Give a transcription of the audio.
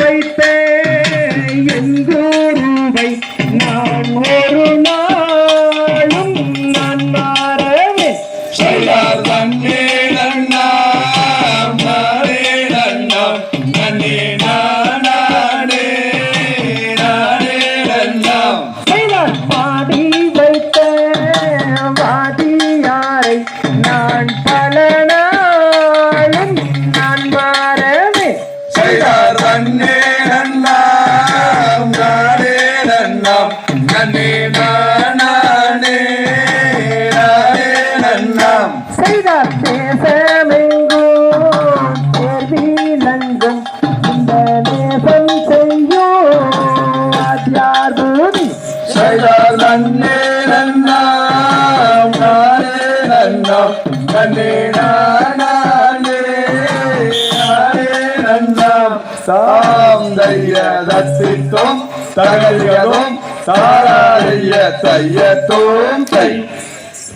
வைத்த நான் பல நாளும் நான் மாறவே செய்தார் தேசமெங்கும் தேர்விலங்கும் இந்த நேசம் செய்யும் ஆத்யார் பூமி. சாந்தையதத்திட்டும் தகையதும் சாராய தையத்தும் தை.